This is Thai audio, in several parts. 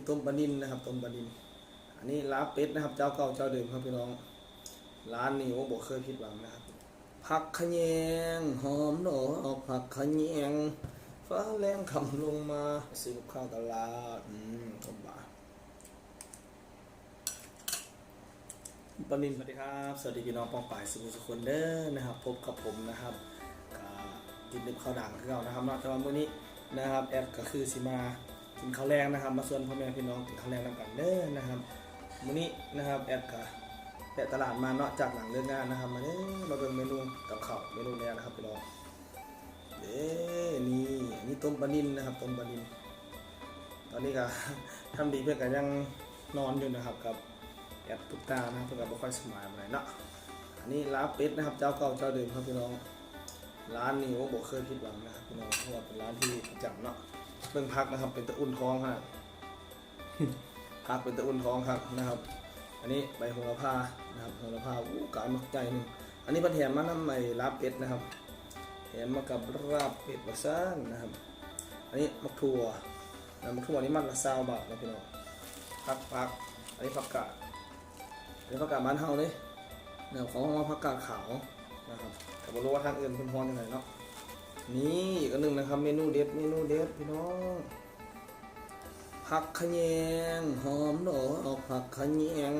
นี้ต้มปลานินนะครับต้มปลานินอันนี้ลาเป็ดนะครับ เจ้าเก่าเจ้าเดิมครับพี่น้อง ร้านนี้โอ้บอกเคยผิดหวังนะครับผักขะแยงหอมดอกผักขะแยงฟ้าแรงคำลงมาซื้อกับข้าวตลาดอืมต้มบาปานินสวัสดีครับ สวัสดีพี่น้องปองป่ายสุขสุขคนเด้อนะครับ พบกับผมนะครับกินดึกข้าวด่างคือเรานะครับนอกจากวันนี้นะครับแอดก็คือสิมา กินข้าวแรงนะครับ มาส่วนพ่อแม่พี่น้องกินข้าวแรงนำกันเด้อนะครับมื้อนี้นะครับแอดก็แปะตลาดมาเนาะจากหลังเลิกงานนะครับมาเด้อมาเบิ่งเมนูกับข้าวเมนูแรกนะครับพี่น้องเด้นี่นี่ต้มปลานินนะครับต้มปลานิน ตอนนี้ก็ทำดีเพื่อนก็ยังนอนอยู่นะครับกับแอดตุ๊กตานะครับเพื่อนก็บ่ค่อยสบายอะไรเนาะอันนี้ลาเป็ดนะครับ เจ้าเก่าเจ้าเดิมครับพี่น้องร้านนี้โอ้บอกเคยผิดหวังนะครับพี่น้องเพราะว่าเป็นร้านที่ประจำเนาะ เบิ่งพักนะครับ เป็นตะอุ่นท้องฮะพักเป็นตะอุ่นท้องครับนะครับ อันนี้ใบโหระพานะครับโหระพาอู้กายมักใจหนึ่งอันนี้เป็นแถมมาน้ำใหม่ลาบเป็ดนะครับแถมมากับราบเป็ดบักซ่างนะครับ อันนี้มักถั่วนะมักถั่วนี่มันละซาวบาทนะพี่น้องผักผักอันนี้ผักกาดอันนี้ผักกาดบ้านเฮาเลยนะครับของเราผักกาดขาวนะครับแต่ไม่รู้ว่าทางอื่นเพิ่นฮอยังไงเนาะ นี่อีกอันหนึ่งนะครับ เมนูเด็ดเมนูเด็ดพี่น้องผักขะแยงหอมดอกผักขะแยง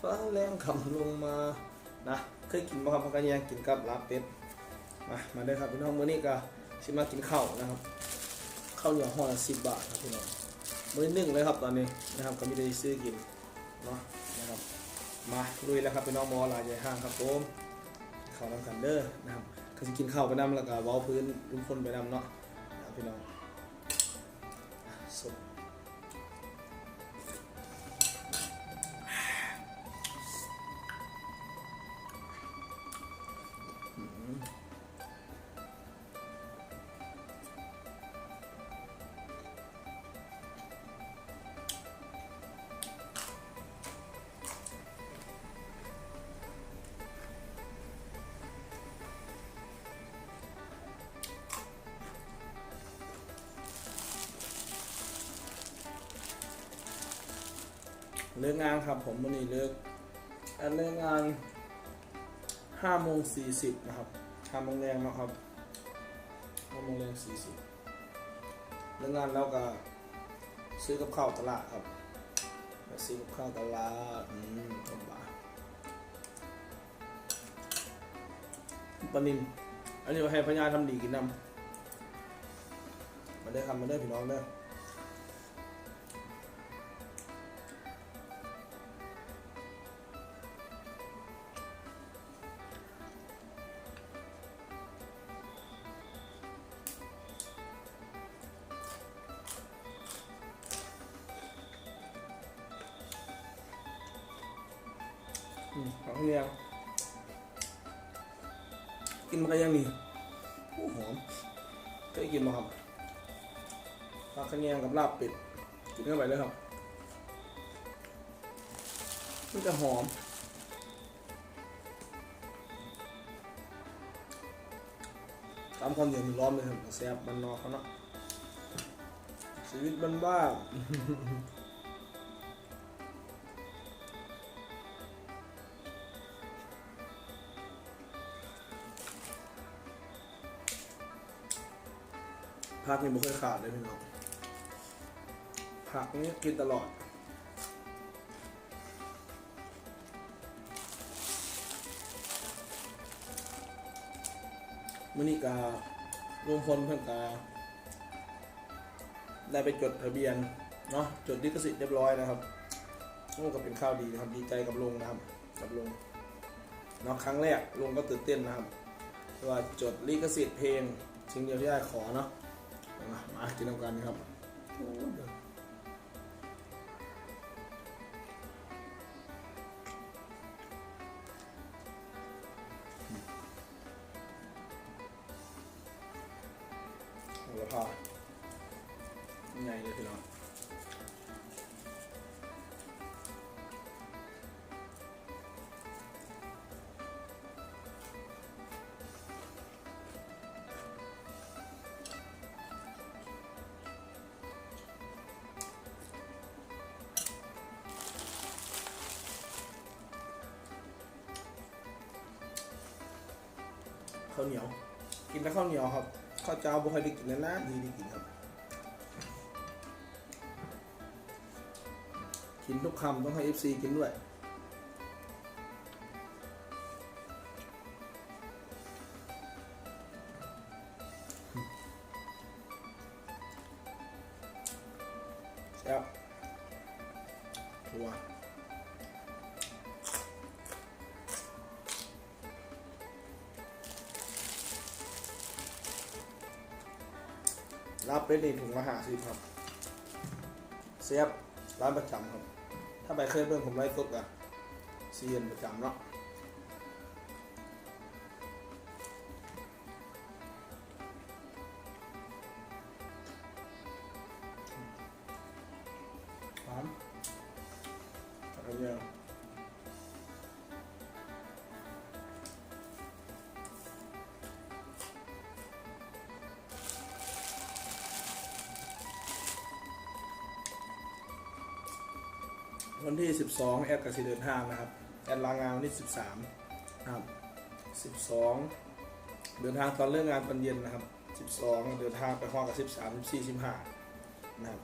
ฟ้าแรงคำลงมานะเคยกินบ่ครับผักขะแยงกินกับลาบเป็ดมามาเด้ครับพี่น้องมื้อนี้ก็สิมากินข้าวนะครับข้าวเหนียวห่อละ10บาทครับพี่น้องมื้อหนึ่งเลยครับตอนนี้นะครับก็มีได้ซื้อกินเนาะนะครับมาลุยแล้วครับพี่น้องมอลายใหญ่ห้างครับผมข้าวนำกันเด้อนะครับ ก็สิกินข้าวไปนำแล้วก็เว้าพื้นลุงพลไปนำเนาะพี่น้องสด เลิกงานครับผมวันนี้เลิกอันเลิกงานห้าโมงสี่สิบนะครับห้าโมงแรงนะครับห้าโมงแรงสี่สิบเลิกงานแล้วก็ซื้อกับข้าวตลาดครับไปซื้อกับข้าวตลาดอืมต้มบาปลานินอันนี้ให้พญาทำดีกินนำมาได้อครับมาได้พี่น้องเด้อ อืมผักเนียงกินมันก็ยังนี่โอ้หอมเคยกินมาครับผักขะเนียงกับลาบเป็ดกินเข้าไปเลยครับ มันจะหอมตามความเดือดมันร้อนเลยครับแซ่บมันนอเขาเนาะชีวิตมันบ้า ผักนี่ไม่เคยขาดเลยพี่น้องผักนี่กินตลอดมื่อนี้การวมพลเพื่อนกาได้ไปจดทะเบียนเนาะจดลิขสิทธิ์เรียบร้อยนะครับโอ้ก็เป็นข้าวดีนะครับดีใจกับลุงนะครับกับลุงเนาะครั้งแรกลุงก็ตื่นเต้นนะครับว่าจดลิขสิทธิ์เพลงสิ่งเดียวที่ได้ขอเนาะ มามากินน้ำกันครับโหระพาใหญ่เลยพี่น้องาวเหนียว กินแต่ข้าวเหนียวครับข้าวเจ้าบุคอยได้กินนานๆดีได้กินครับกินทุกคำต้องให้ FC กินด้วยแซ่บทัว รับเป็นนี่ถุงละห้าสิบครับเซียบร้านประจำครับ ถ้าไปเคยเพื่อนผมไลฟ์สดอะเซียนประจำเนาะ วันที่ 12 แอดกับสีเดินทางนะครับ แอดลางานวันที่ 13นะครับ 12 เดินทางตอนเรื่องงานตอนเย็นนะครับ 12 เดินทางไปห้องกับ 13 14 15นะครับ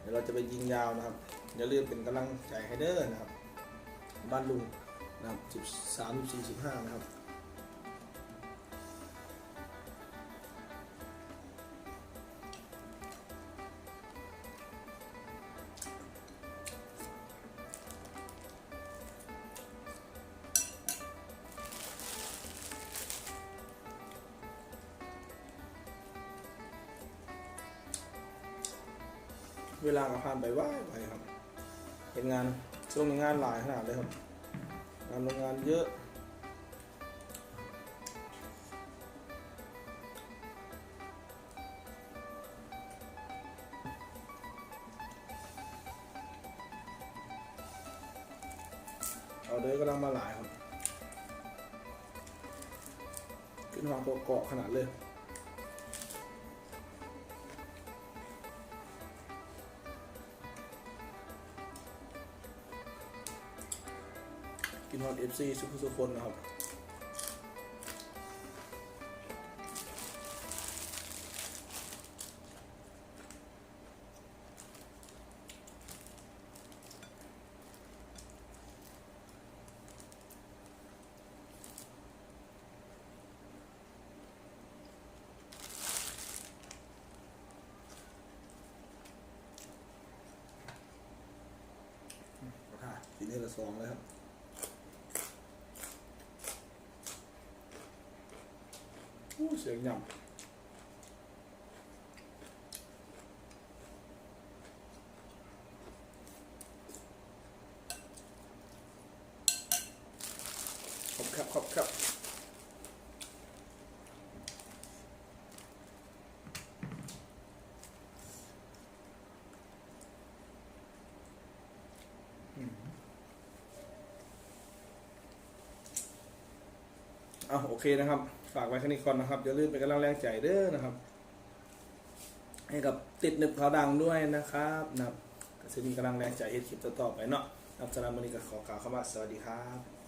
เดี๋ยวเราจะไปยิงยาวนะครับ อย่าลืมเป็นกำลังใจให้เด้อนะครับ บ้านลุงนะครับ 13 14 15 นะครับ เวลาก็ผ่านไปว่ายไปครับเป็นงานช่วงนี้งานหลายขนาดเลยครับงานโรงงานเยอะเอาเดยกำลังมาหลายครับ ขึ้นวางตัวเกาะขนาดเลย กินฮอตเอฟซีทุกทุกคนนะครับอะกินเดือนละสองเลยครับ เสียงยำขอบครับขอบครับอืมเอาโอเคนะครับ ฝากไว้แค่นี้ก่อนนะครับอย่าลืมเป็นกำลังแรงใจเด้อนะครับ ให้กับติดหนึบขาวดังด้วยนะครับนะครับก็จะมีกำลังแรงใจเฮ็ดคลิปต่อๆไปเนาะครับสำหรับวันนี้ก็ขอกล่าวคำว่าสวัสดีครับ